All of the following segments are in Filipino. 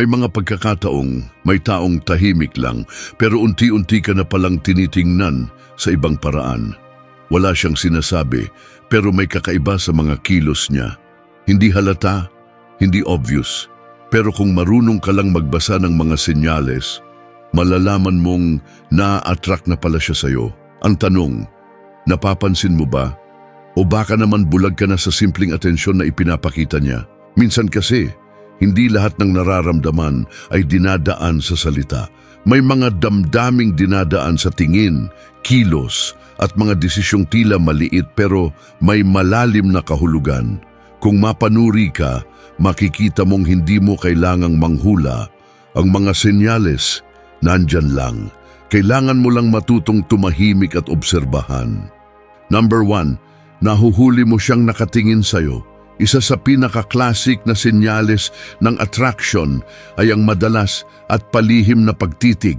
May mga pagkakataong may taong tahimik lang pero unti-unti ka na palang tinitingnan sa ibang paraan. Wala siyang sinasabi pero may kakaiba sa mga kilos niya. Hindi halata, hindi obvious. Pero kung marunong ka lang magbasa ng mga senyales, malalaman mong na-attract na pala siya sa'yo. Ang tanong, napapansin mo ba? O baka naman bulag ka na sa simpleng atensyon na ipinapakita niya? Minsan kasi, hindi lahat ng nararamdaman ay dinadaan sa salita. May mga damdaming dinadaan sa tingin, kilos, at mga desisyong tila maliit pero may malalim na kahulugan. Kung mapanuri ka, makikita mong hindi mo kailangang manghula. Ang mga senyales, nandyan lang. Kailangan mo lang matutong tumahimik at obserbahan. Number one, nahuhuli mo siyang nakatingin sa'yo. Isa sa pinaka-classic na senyales ng attraction ay ang madalas at palihim na pagtitig.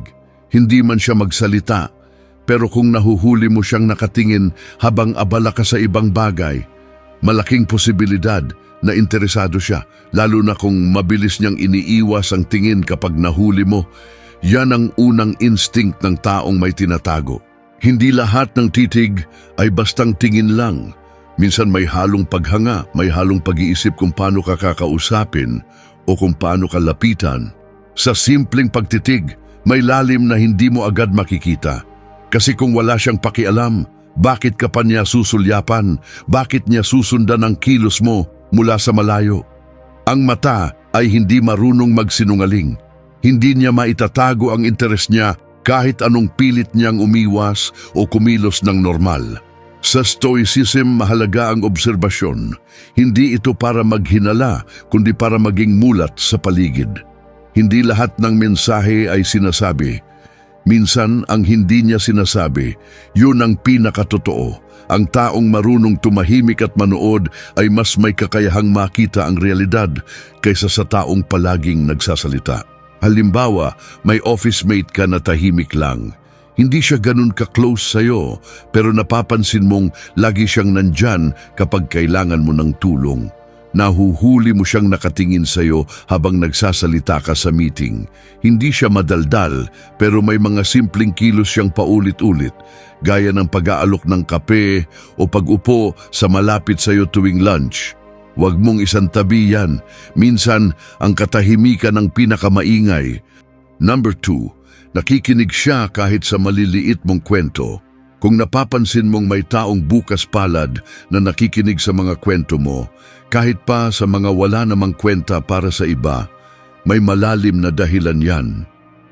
Hindi man siya magsalita, pero kung nahuhuli mo siyang nakatingin habang abala ka sa ibang bagay, malaking posibilidad na interesado siya, lalo na kung mabilis niyang iniiwas ang tingin kapag nahuli mo. Yan ang unang instinct ng taong may tinatago. Hindi lahat ng titig ay bastang tingin lang. Minsan may halong paghanga, may halong pag-iisip kung paano ka kakausapin o kung paano ka lapitan. Sa simpleng pagtitig, may lalim na hindi mo agad makikita. Kasi kung wala siyang pakialam, bakit ka pa niya susulyapan? Bakit niya susundan ang kilos mo mula sa malayo? Ang mata ay hindi marunong magsinungaling. Hindi niya maitatago ang interes niya kahit anong pilit niyang umiwas o kumilos ng normal. Sa Stoicism, mahalaga ang obserbasyon. Hindi ito para maghinala, kundi para maging mulat sa paligid. Hindi lahat ng mensahe ay sinasabi. Minsan, ang hindi niya sinasabi, yun ang pinakatotoo. Ang taong marunong tumahimik at manood ay mas may kakayahang makita ang realidad kaysa sa taong palaging nagsasalita. Halimbawa, may office mate ka na tahimik lang. Hindi siya ganun ka-close sa'yo, pero napapansin mong lagi siyang nandyan kapag kailangan mo ng tulong. Nahuhuli mo siyang nakatingin sa'yo habang nagsasalita ka sa meeting. Hindi siya madaldal, pero may mga simpleng kilos siyang paulit-ulit, gaya ng pag-aalok ng kape o pag-upo sa malapit sa'yo tuwing lunch. Huwag mong isang tabi yan. Minsan, ang katahimikan ng pinakamaingay. Number two, nakikinig siya kahit sa maliliit mong kwento. Kung napapansin mong may taong bukas palad na nakikinig sa mga kwento mo, kahit pa sa mga wala namang kwenta para sa iba, may malalim na dahilan yan.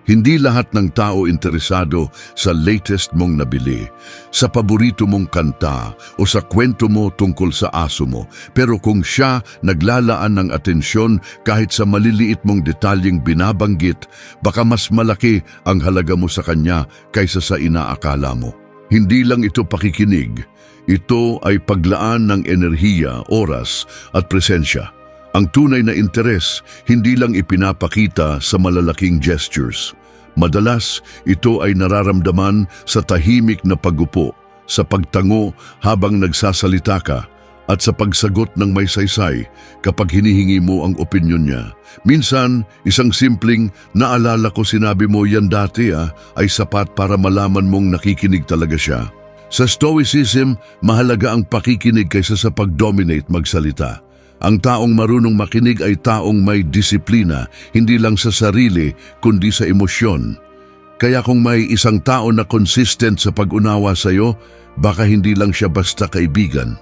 Hindi lahat ng tao interesado sa latest mong nabili, sa paborito mong kanta o sa kwento mo tungkol sa aso mo. Pero kung siya naglalaan ng atensyon kahit sa maliliit mong detalyeng binabanggit, baka mas malaki ang halaga mo sa kanya kaysa sa inaakala mo. Hindi lang ito pakikinig, ito ay paglaan ng enerhiya, oras at presensya. Ang tunay na interes hindi lang ipinapakita sa malalaking gestures. Madalas, ito ay nararamdaman sa tahimik na pagupo, sa pagtango habang nagsasalita ka, at sa pagsagot ng may saysay kapag hinihingi mo ang opinyon niya. Minsan, isang simpleng naalala ko sinabi mo yan dati ah, ay sapat para malaman mong nakikinig talaga siya. Sa Stoicism, mahalaga ang pakikinig kaysa sa pag-dominate magsalita. Ang taong marunong makinig ay taong may disiplina, hindi lang sa sarili, kundi sa emosyon. Kaya kung may isang tao na consistent sa pag-unawa sa iyo, baka hindi lang siya basta kaibigan.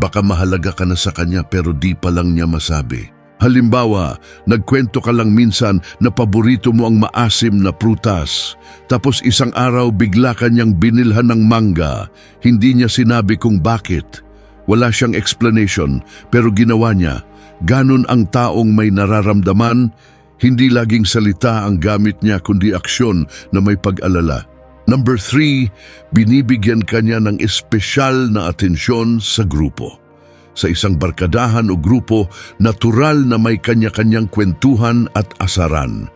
Baka mahalaga ka na sa kanya pero di pa lang niya masabi. Halimbawa, nagkwento ka lang minsan na paborito mo ang maasim na prutas. Tapos isang araw bigla kanyang binilhan ng mangga. Hindi niya sinabi kung bakit. Wala siyang explanation pero ginawa niya. Ganon ang taong may nararamdaman, hindi laging salita ang gamit niya kundi aksyon na may pag-alala. Number three, binibigyan kanya ng espesyal na atensyon sa grupo. Sa isang barkadahan o grupo, natural na may kanya-kanyang kwentuhan at asaran.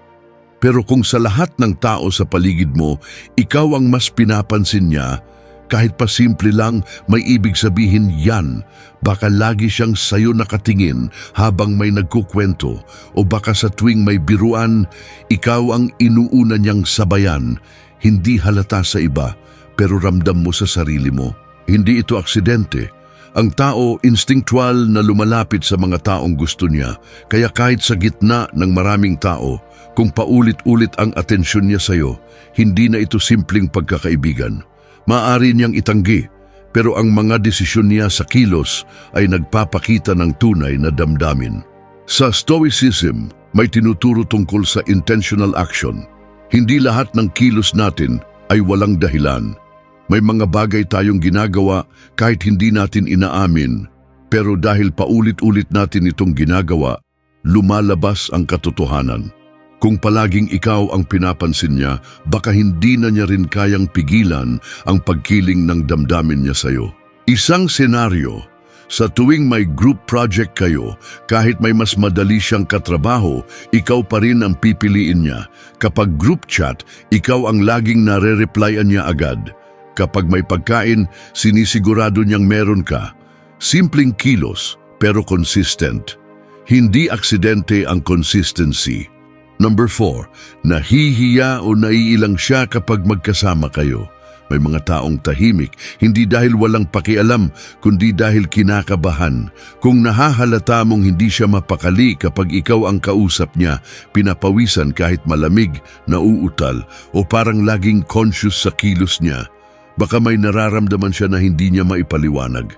Pero kung sa lahat ng tao sa paligid mo, ikaw ang mas pinapansin niya, Kahit pa simple lang, may ibig sabihin yan. Baka lagi siyang sayo nakatingin habang may nagkukwento o baka sa tuwing may biruan, ikaw ang inuuna niyang sabayan. Hindi halata sa iba, pero ramdam mo sa sarili mo. Hindi ito aksidente. Ang tao instinctual na lumalapit sa mga taong gusto niya, kaya kahit sa gitna ng maraming tao, kung paulit-ulit ang atensyon niya sa'yo, hindi na ito simpleng pagkakaibigan. Maaari niyang itanggi, pero ang mga desisyon niya sa kilos ay nagpapakita ng tunay na damdamin. Sa Stoicism, may tinuturo tungkol sa intentional action. Hindi lahat ng kilos natin ay walang dahilan. May mga bagay tayong ginagawa kahit hindi natin inaamin, pero dahil paulit-ulit natin itong ginagawa, lumalabas ang katotohanan. Kung palaging ikaw ang pinapansin niya, baka hindi na niya rin kayang pigilan ang pagkiling ng damdamin niya sa'yo. Isang senaryo, sa tuwing may group project kayo, kahit may mas madali siyang katrabaho, ikaw pa rin ang pipiliin niya. Kapag group chat, ikaw ang laging nare-replyan niya agad. Kapag may pagkain, sinisigurado niyang meron ka. Simpleng kilos, pero consistent. Hindi aksidente ang consistency. Number 4, nahihiya o naiilang siya kapag magkasama kayo. May mga taong tahimik, hindi dahil walang pakialam, kundi dahil kinakabahan. Kung nahahalata mong hindi siya mapakali kapag ikaw ang kausap niya, pinapawisan kahit malamig, nauutal, o parang laging conscious sa kilos niya, baka may nararamdaman siya na hindi niya maipaliwanag.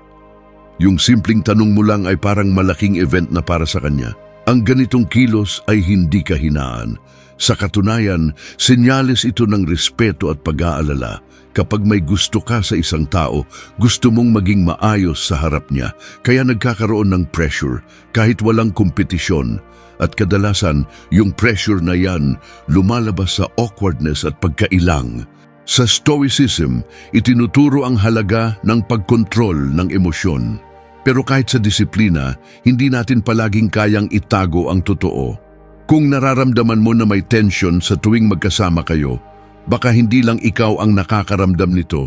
Yung simpleng tanong mo lang ay parang malaking event na para sa kanya. Ang ganitong kilos ay hindi kahinaan. Sa katunayan, senyales ito ng respeto at pag-aalala. Kapag may gusto ka sa isang tao, gusto mong maging maayos sa harap niya, kaya nagkakaroon ng pressure kahit walang kompetisyon. At kadalasan, yung pressure na yan lumalabas sa awkwardness at pagkailang. Sa Stoicism, itinuturo ang halaga ng pagkontrol ng emosyon. Pero kahit sa disiplina, hindi natin palaging kayang itago ang totoo. Kung nararamdaman mo na may tension sa tuwing magkasama kayo, baka hindi lang ikaw ang nakakaramdam nito.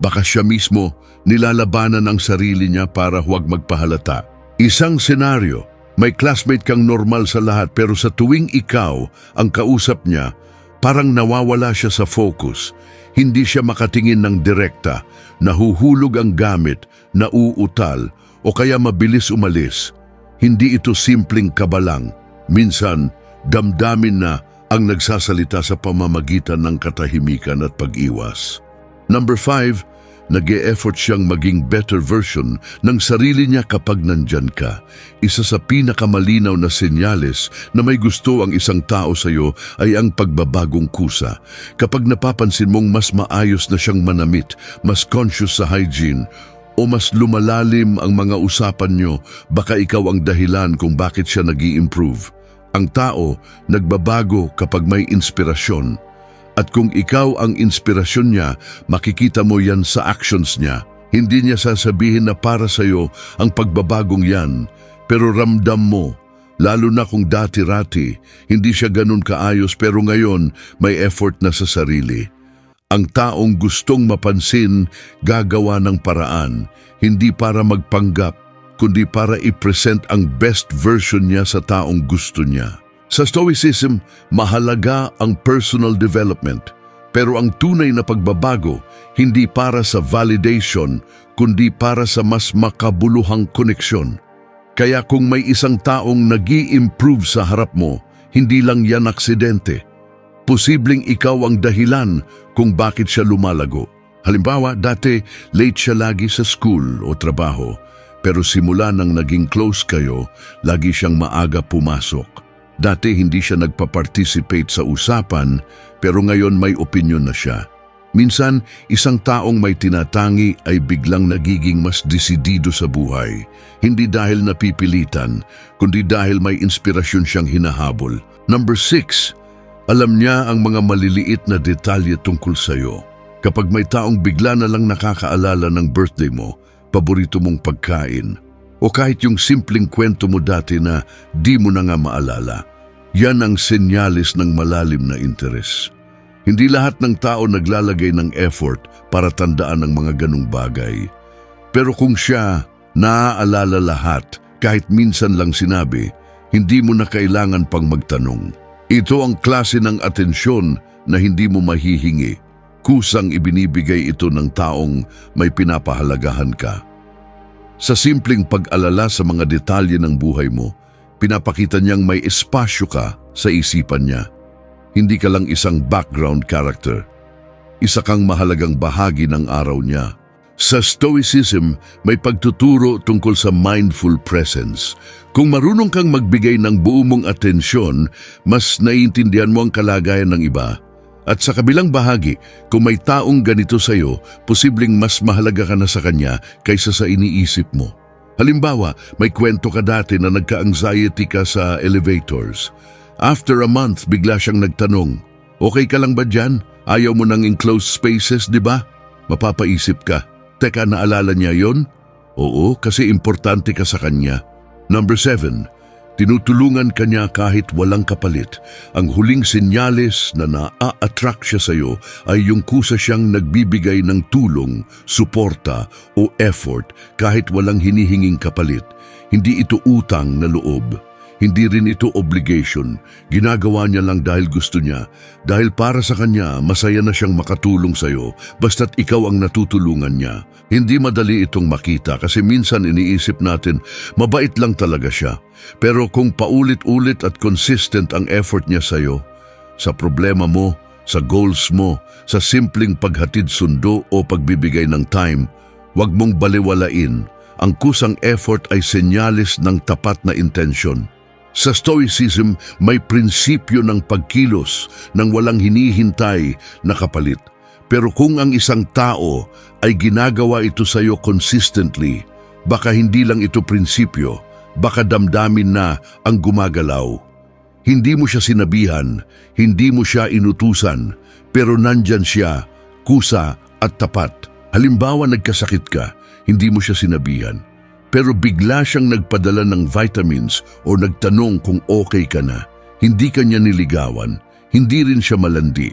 Baka siya mismo nilalabanan ang sarili niya para huwag magpahalata. Isang senaryo, may classmate kang normal sa lahat pero sa tuwing ikaw ang kausap niya, parang nawawala siya sa focus. Hindi siya makatingin ng direkta, nahuhulog ang gamit, nauutal, o kaya mabilis umalis. Hindi ito simpleng kabalang. Minsan, damdamin na ang nagsasalita sa pamamagitan ng katahimikan at pag-iwas. Number 5, nag effort siyang maging better version ng sarili niya kapag nandyan ka. Isa sa pinakamalinaw na senyales na may gusto ang isang tao sa iyo ay ang pagbabagong kusa. Kapag napapansin mong mas maayos na siyang manamit, mas conscious sa hygiene, o mas lumalalim ang mga usapan nyo, baka ikaw ang dahilan kung bakit siya nag improve Ang tao nagbabago kapag may inspirasyon. At kung ikaw ang inspirasyon niya, makikita mo yan sa actions niya. Hindi niya sasabihin na para sa'yo ang pagbabagong yan, pero ramdam mo, lalo na kung dati-rati, hindi siya ganun kaayos pero ngayon may effort na sa sarili. Ang taong gustong mapansin, gagawa ng paraan, hindi para magpanggap, kundi para i-present ang best version niya sa taong gusto niya. Sa Stoicism, mahalaga ang personal development, pero ang tunay na pagbabago hindi para sa validation, kundi para sa mas makabuluhang koneksyon. Kaya kung may isang taong nag improve sa harap mo, hindi lang yan aksidente. Posibleng ikaw ang dahilan kung bakit siya lumalago. Halimbawa, dati late siya lagi sa school o trabaho, pero simula nang naging close kayo, lagi siyang maaga pumasok. Dati hindi siya nagpa-participate sa usapan, pero ngayon may opinion na siya. Minsan, isang taong may tinatangi ay biglang nagiging mas desidido sa buhay. Hindi dahil napipilitan, kundi dahil may inspirasyon siyang hinahabol. Number six, alam niya ang mga maliliit na detalye tungkol sa iyo. Kapag may taong bigla na lang nakakaalala ng birthday mo, paborito mong pagkain, o kahit yung simpleng kwento mo dati na di mo na nga maalala, yan ang senyalis ng malalim na interes. Hindi lahat ng tao naglalagay ng effort para tandaan ang mga ganong bagay. Pero kung siya naaalala lahat, kahit minsan lang sinabi, hindi mo na kailangan pang magtanong. Ito ang klase ng atensyon na hindi mo mahihingi. Kusang ibinibigay ito ng taong may pinapahalagahan ka. Sa simpleng pag-alala sa mga detalye ng buhay mo, pinapakita niyang may espasyo ka sa isipan niya. Hindi ka lang isang background character. Isa kang mahalagang bahagi ng araw niya. Sa Stoicism, may pagtuturo tungkol sa mindful presence. Kung marunong kang magbigay ng buo mong atensyon, mas naiintindihan mo ang kalagayan ng iba. At sa kabilang bahagi, kung may taong ganito sa'yo, posibleng mas mahalaga ka na sa kanya kaysa sa iniisip mo. Halimbawa, may kwento ka dati na nagka-anxiety ka sa elevators. After a month, bigla siyang nagtanong, Okay ka lang ba dyan? Ayaw mo ng enclosed spaces, di ba? Mapapaisip ka, Teka, naalala niya yon? Oo, kasi importante ka sa kanya. Number seven, tinutulungan ka niya kahit walang kapalit. Ang huling senyales na naa-attract siya sa iyo ay yung kusa siyang nagbibigay ng tulong, suporta o effort kahit walang hinihinging kapalit. Hindi ito utang na loob. Hindi rin ito obligation. Ginagawa niya lang dahil gusto niya. Dahil para sa kanya, masaya na siyang makatulong sa iyo basta't ikaw ang natutulungan niya. Hindi madali itong makita kasi minsan iniisip natin, mabait lang talaga siya. Pero kung paulit-ulit at consistent ang effort niya sa iyo, sa problema mo, sa goals mo, sa simpleng paghatid sundo o pagbibigay ng time, huwag mong baliwalain. Ang kusang effort ay senyalis ng tapat na intensyon. Sa Stoicism, may prinsipyo ng pagkilos ng walang hinihintay na kapalit. Pero kung ang isang tao ay ginagawa ito sa iyo consistently, baka hindi lang ito prinsipyo, baka damdamin na ang gumagalaw. Hindi mo siya sinabihan, hindi mo siya inutusan, pero nandyan siya, kusa at tapat. Halimbawa nagkasakit ka, hindi mo siya sinabihan, pero bigla siyang nagpadala ng vitamins o nagtanong kung okay ka na. Hindi ka niya niligawan, hindi rin siya malandi,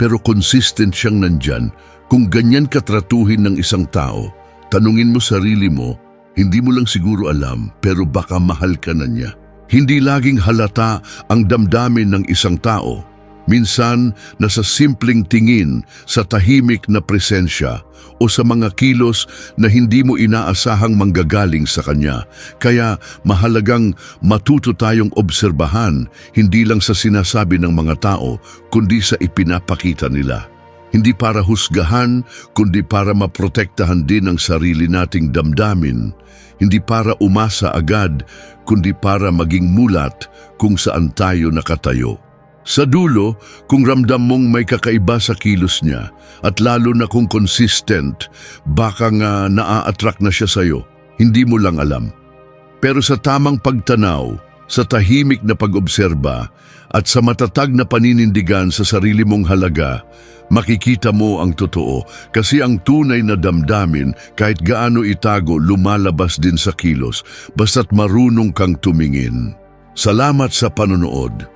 pero consistent siyang nandyan. Kung ganyan katratuhin ng isang tao, tanungin mo sarili mo, hindi mo lang siguro alam, pero baka mahal ka na niya. Hindi laging halata ang damdamin ng isang tao. Minsan, nasa simpleng tingin, sa tahimik na presensya, o sa mga kilos na hindi mo inaasahang manggagaling sa kanya. Kaya mahalagang matuto tayong obserbahan, hindi lang sa sinasabi ng mga tao, kundi sa ipinapakita nila. Hindi para husgahan, kundi para maprotektahan din ang sarili nating damdamin. Hindi para umasa agad, kundi para maging mulat kung saan tayo nakatayo. Sa dulo, kung ramdam mong may kakaiba sa kilos niya at lalo na kung consistent, baka nga naa-attract na siya sa'yo. Hindi mo lang alam. Pero sa tamang pagtanaw, sa tahimik na pag-obserba at sa matatag na paninindigan sa sarili mong halaga, makikita mo ang totoo kasi ang tunay na damdamin kahit gaano itago lumalabas din sa kilos basta't marunong kang tumingin. Salamat sa panonood.